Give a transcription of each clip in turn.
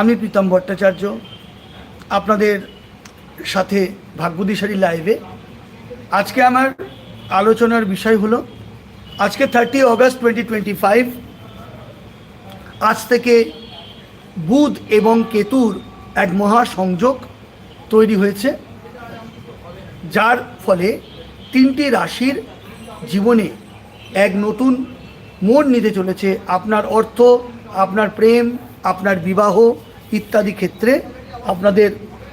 আমি প্রীতম ভট্টাচার্য, আপনাদের সাথে ভাগ্যদিশারি লাইভে। আজকে আমার আলোচনার বিষয় হলো, আজকে thirty August twenty twenty five আজ থেকে বুধ এবং কেতুর এক মহা সংযোগ তৈরি হয়েছে, যার ফলে তিনটি রাশির জীবনে এক নতুন মোড় নিতে চলেছে। আপনার অর্থ, আপনার প্রেম আপনার বিবাহ ইত্যাদি ক্ষেত্রে আপনাদের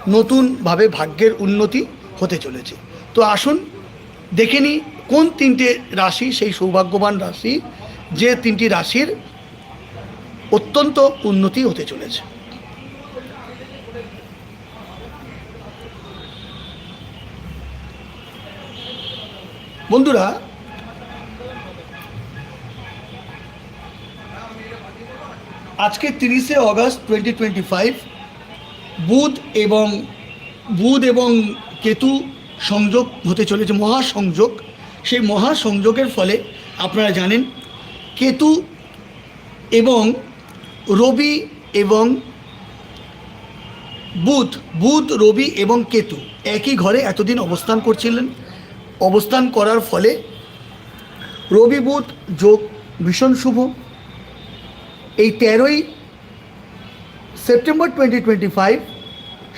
নতুনভাবে ভাগ্যের উন্নতি হতে চলেছে। তো আসুন দেখে নিই কোন তিনটে রাশি সেই সৌভাগ্যবান রাশি যে তিনটি রাশির অত্যন্ত উন্নতি হতে চলেছে। বন্ধুরা আজকে তিরিশে অগস্ট টোয়েন্টি টোয়েন্টি ফাইভ বুধ এবং বুধ এবং কেতু সংযোগ হতে চলেছে, মহাসংযোগ। সেই মহাসংযোগের ফলে আপনারা জানেন, কেতু এবং রবি এবং বুধ বুধ, রবি এবং কেতু একই ঘরে এতদিন অবস্থান করছিলেন। অবস্থান করার ফলে রবি বুধ যোগ ভীষণ শুভ। এই তেরোই সেপ্টেম্বর টোয়েন্টি টোয়েন্টি ফাইভ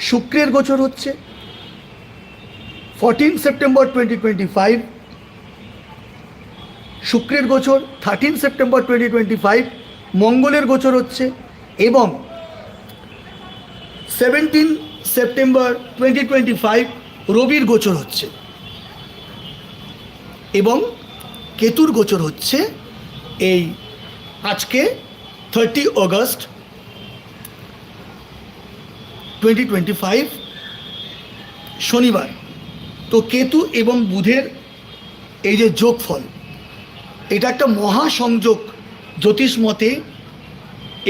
শুক্রের গোচর হচ্ছে। Fourteen September twenty twenty five শুক্রের গোচর thirteen September twenty twenty five মঙ্গলের গোচর হচ্ছে এবং seventeen September twenty twenty five রবির গোচর হচ্ছে এবং কেতুর গোচর হচ্ছে এই আজকে thirty August twenty twenty five শনিবার। তো কেতু এবং বুধের এই যে যোগফল, এটা একটা মহাসংযোগ জ্যোতিষ মতে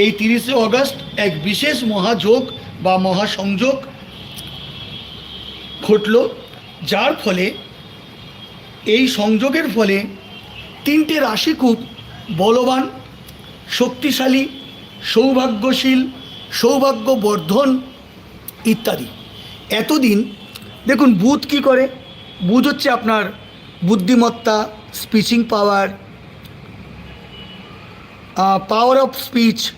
এই তিরিশে অগস্ট এক বিশেষ মহাযোগ বা মহাসংযোগ ঘটল, যার ফলে এই সংযোগের ফলে তিনটে রাশি খুব বলবান শক্তিশালী, সৌভাগ্যশীল, সৌভাগ্যবর্ধন ইত্যাদি। এতদিন, দেখুন, বুধ কি করে? বুধ হচ্ছে আপনার বুদ্ধিমত্তা স্পিচিং পাওয়ার পাওয়ার অফ স্পিচ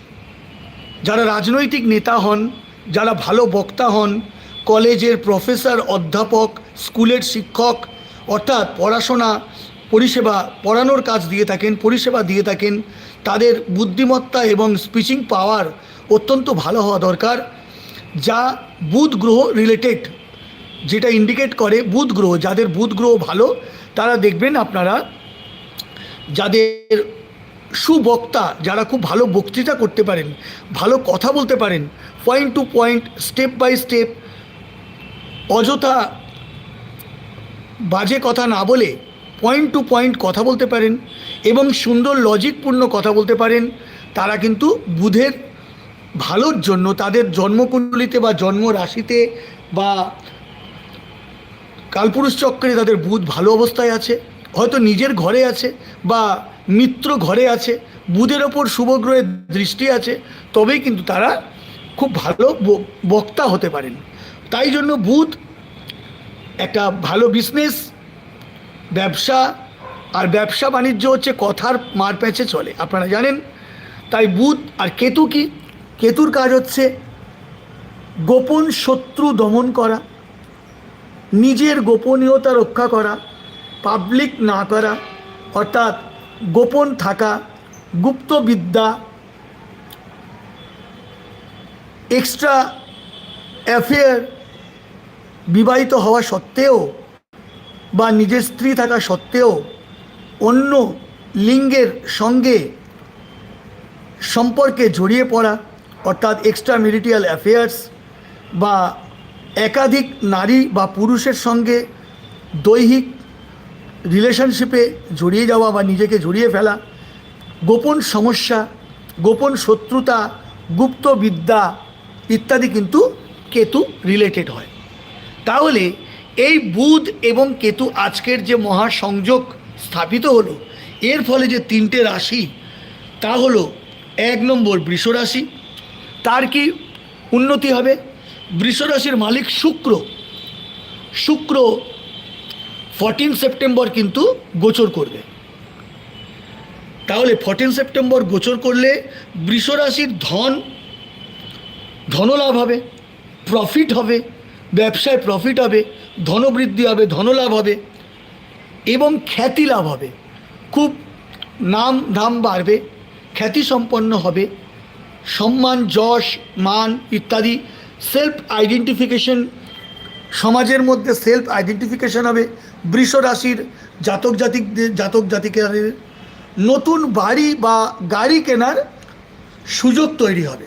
যারা রাজনৈতিক নেতা হন, যারা ভালো বক্তা হন, কলেজের প্রফেসর অধ্যাপক, স্কুলের শিক্ষক, অর্থাৎ পড়াশোনা, পরিষেবা, পড়ানোর কাজ দিয়ে থাকেন, পরিষেবা দিয়ে থাকেন তাদের বুদ্ধিমত্তা এবং স্পিচিং পাওয়ার অত্যন্ত ভালো হওয়া দরকার, যা বুধ গ্রহ রিলেটেড যেটা ইন্ডিকেট করে বুধ গ্রহ, যাদের বুধ গ্রহ ভালো, তারা দেখবেন আপনারা যাদের সুবক্তা যারা খুব ভালো বক্তৃতা করতে পারেন, ভালো কথা বলতে পারেন point to point step by step অযথা বাজে কথা না বলে পয়েন্ট টু পয়েন্ট কথা বলতে পারেন এবং সুন্দর লজিকপূর্ণ কথা বলতে পারেন, তারা কিন্তু বুধের ভালোর জন্য তাদের জন্মকুণ্ডলিতে বা জন্ম রাশিতে বা কালপুরুষ চক্রে তাদের বুধ ভালো অবস্থায় আছে, হয়তো নিজের ঘরে আছে বা মিত্র ঘরে আছে, বুধের ওপর শুভগ্রহের দৃষ্টি আছে, তবেই কিন্তু তারা খুব ভালো বক্তা হতে পারেন। তাই জন্য বুধ একটা ভালো বিজনেস ব্যবসা আর ব্যবসা বাণিজ্য হচ্ছে কথার মার প্যাঁচে চলে, আপনারা জানেন? তাই বুধ আর কেতু কি? কেতুর কাজ হচ্ছে গোপন শত্রু দমন করা, নিজের গোপনীয়তা রক্ষা করা পাবলিক না করা, অর্থাৎ গোপন থাকা গুপ্তবিদ্যা এক্সট্রা অ্যাফেয়ার বিবাহিত হওয়া সত্ত্বেও বা নিজের স্ত্রী থাকা সত্ত্বেও অন্য লিঙ্গের সঙ্গে সম্পর্কে জড়িয়ে পড়া, অর্থাৎ এক্সট্রা মেরিটিয়াল অ্যাফেয়ার্স বা একাধিক নারী বা পুরুষের সঙ্গে দৈহিক রিলেশনশিপে জড়িয়ে যাওয়া বা নিজেকে জড়িয়ে ফেলা, গোপন সমস্যা, গোপন শত্রুতা, গুপ্ত বিদ্যা ইত্যাদি কিন্তু কেতু রিলেটেড হয়। তাহলে এই বুধ এবং কেতু আজকের যে মহাসংযোগ স্থাপিত হলো, এর ফলে যে তিনটে রাশি, তা হলো এক নম্বর বৃষ রাশি তার কি উন্নতি হবে? বৃষ রাশির মালিক শুক্র। শুক্র ফর্টিন সেপ্টেম্বর কিন্তু গোচর করবে। তাহলে ফর্টিন সেপ্টেম্বর গোচর করলে বৃষ রাশির ধন, ধনলাভ হবে প্রফিট হবে ব্যবসায় প্রফিট হবে, ধনবৃদ্ধি হবে, ধনলাভ হবে এবং খ্যাতি লাভ হবে। খুব নাম ধাম বাড়বে, খ্যাতি সম্পন্ন হবে, সম্মান, যশ, মান ইত্যাদি সেলফ আইডেন্টিফিকেশন সমাজের মধ্যে সেলফ আইডেন্টিফিকেশন হবে, বৃষ রাশির জাতক জাতিকদের, জাতক জাতিকাদের নতুন বাড়ি বা গাড়ি কেনার সুযোগ তৈরি হবে।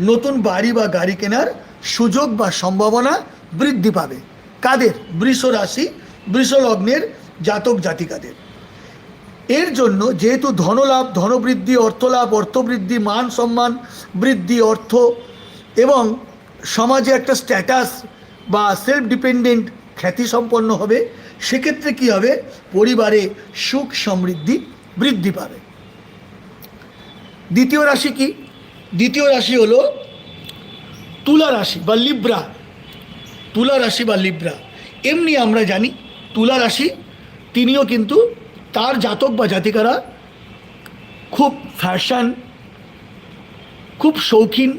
নতুন বাড়ি বা গাড়ি কেনার সুযোগ বা সম্ভাবনা বৃদ্ধি পাবে। কাদের? বৃষ রাশি, বৃষ লগ্নের জাতক জাতিকাদের। এর জন্য যেহেতু ধনলাভ, ধনবৃদ্ধি, অর্থলাভ, অর্থবৃদ্ধি, মান সম্মান বৃদ্ধি, অর্থ এবং সমাজে একটা স্ট্যাটাস বা সেলফ ডিপেন্ডেন্ট খ্যাতি সম্পন্ন হবে, সেক্ষেত্রে কী হবে? পরিবারে সুখ সমৃদ্ধি বৃদ্ধি পাবে। দ্বিতীয় রাশি কি? দ্বিতীয় রাশি হলো তুলা রাশি বা লিব্রা। তুলা রাশি বা লিব্রা। এমনি আমরা জানি তুলা রাশি, তিনিও কিন্তু তার জাতক বা জাতিকারা খুব ফ্যাশন খুব শৌখিন,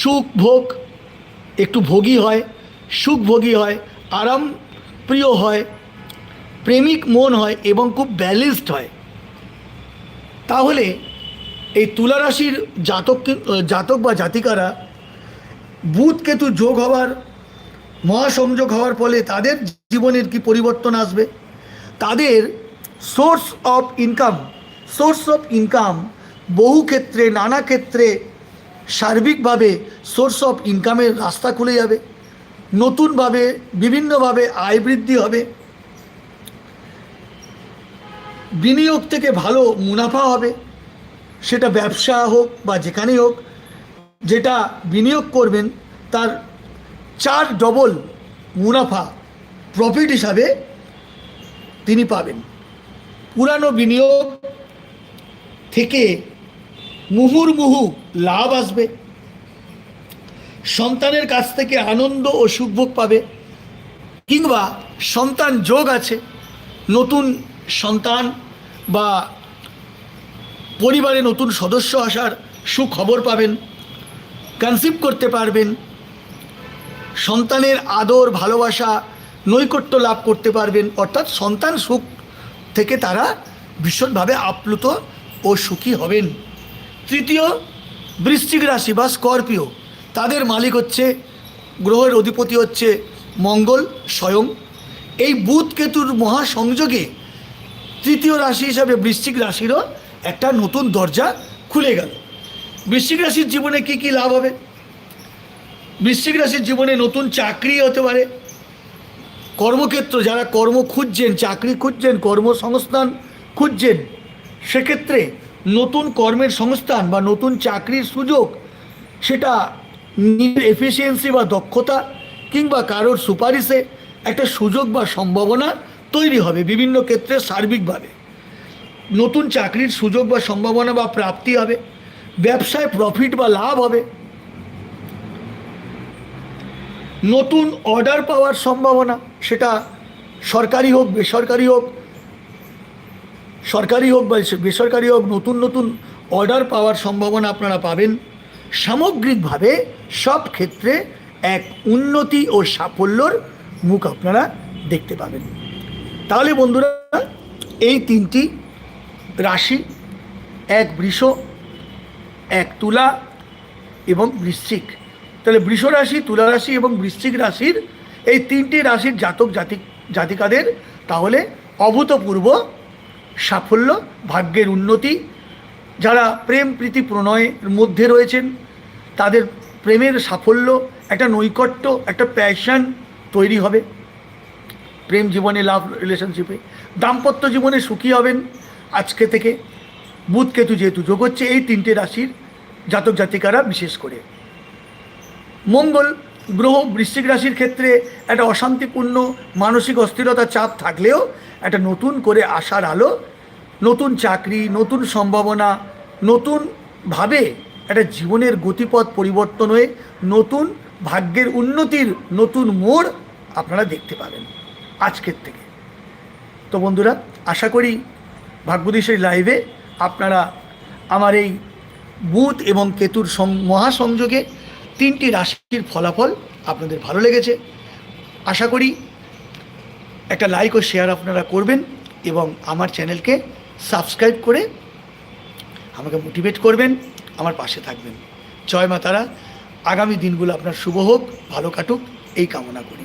সুখ ভোগ, একটু ভোগী হয় সুখভোগী হয়, আরাম প্রিয় হয়, প্রেমিক মন হয় এবং খুব ব্যালেন্সড হয়। তাহলে এই তুলা রাশির জাতক জাতক বা জাতিকারা বুধ কেতু যোগ হওয়ার, মহাসংযোগ হওয়ার ফলে তাদের জীবনের কি পরিবর্তন আসবে? তাদের source of income source of income বহু ক্ষেত্রে, নানা ক্ষেত্রে সার্বিকভাবে সোর্স অফ ইনকামের রাস্তা খুলে যাবে। নতুনভাবে, বিভিন্নভাবে আয় বৃদ্ধি হবে। বিনিয়োগ থেকে ভালো মুনাফা হবে। সেটা ব্যবসা হোক বা যেখানেই হোক যেটা বিনিয়োগ করবেন তার চার ডবল মুনাফা প্রফিট হিসাবে তিনি পাবেন। পুরানো বিনিয়োগ থেকে মুহুর্মুহু লাভ আসবে। সন্তানের কাছ থেকে আনন্দ ও সুখভোগ পাবে কিংবা সন্তান যোগ আছে, নতুন সন্তান বা পরিবারে নতুন সদস্য আসার সুখবর পাবেন। কনসিভ করতে পারবেন। সন্তানের আদর, ভালোবাসা, নৈকট্য লাভ করতে পারবেন। অর্থাৎ সন্তান সুখ থেকে তারা ভীষণভাবে আপ্লুত ও সুখী হবেন। তৃতীয়, বৃশ্চিক রাশি বা স্করপিও। তাদের মালিক হচ্ছে, গ্রহের অধিপতি হচ্ছে মঙ্গল স্বয়ং। এই বুধ কেতুর মহাসংযোগে তৃতীয় রাশি হিসাবে বৃশ্চিক রাশিরও একটা নতুন দরজা খুলে গেল। বৃশ্চিক রাশির জীবনে কি কি লাভ হবে? বৃশ্চিক রাশির জীবনে নতুন চাকরি হতে পারে। কর্মক্ষেত্র, যারা কর্ম খুঁজছেন, চাকরি খুঁজছেন, কর্মসংস্থান খুঁজছেন, সেক্ষেত্রে নতুন কর্মের সংস্থান বা নতুন চাকরির সুযোগ, সেটা নিজের এফিসিয়েন্সি বা দক্ষতা কিংবা কারোর সুপারিশে একটা সুযোগ বা সম্ভাবনা তৈরি হবে বিভিন্ন ক্ষেত্রে সার্বিকভাবে। নতুন চাকরির সুযোগ বা সম্ভাবনা বা প্রাপ্তি হবে। ব্যবসায় প্রফিট বা লাভ হবে। নতুন অর্ডার পাওয়ার সম্ভাবনা, সেটা সরকারি হোক, বেসরকারি হোক, সরকারি হোক বা বেসরকারি হোক, নতুন নতুন অর্ডার পাওয়ার সম্ভাবনা আপনারা পাবেন। সামগ্রিকভাবে সব ক্ষেত্রে এক উন্নতি ও সাফল্যর মুখ আপনারা দেখতে পাবেন। তাহলে বন্ধুরা, এই তিনটি রাশি, এক বৃষ এক তুলা এবং বৃশ্চিক। তাহলে বৃষ রাশি, তুলা রাশি এবং বৃশ্চিক রাশির এই তিনটি রাশির জাতক জাতিক জাতিকাদের তাহলে অভূতপূর্ব সাফল্য, ভাগ্যের উন্নতি। যারা প্রেম, প্রীতি, প্রণয়ের মধ্যে রয়েছেন, তাদের প্রেমের সাফল্য, একটা নৈকট্য, একটা প্যাশন তৈরি হবে। প্রেম জীবনে লাভ রিলেশনশিপে দাম্পত্য জীবনে সুখী হবেন আজকে থেকে। বুধ কেতু যেহেতু যোগ হচ্ছে, এই তিনটে রাশির জাতক জাতিকারা বিশেষ করে। মঙ্গল গ্রহ বৃশ্চিক রাশির ক্ষেত্রে একটা অশান্তিপূর্ণ মানসিক অস্থিরতা চাপ থাকলেও একটা নতুন করে আসার আলো, নতুন চাকরি, নতুন সম্ভাবনা নতুনভাবে একটা জীবনের গতিপথ পরিবর্তন হয়ে নতুন ভাগ্যের উন্নতির নতুন মোড় আপনারা দেখতে পাবেন আজকের থেকে। তো বন্ধুরা, আশা করি ভাগ্যদেশের লাইভে আপনারা আমার এই বুধ এবং কেতুর মহাসংযোগে তিনটি রাশির ফলাফল আপনাদের ভালো লেগেছে। আশা করি একটা লাইক ও শেয়ার আপনারা করবেন এবং আমার চ্যানেলকে সাবস্ক্রাইব করে আমাকে মোটিভেট করবেন, আমার পাশে থাকবেন। জয় মা তারা আগামী দিনগুলো আপনার শুভ হোক, ভালো কাটুক, এই কামনা করি।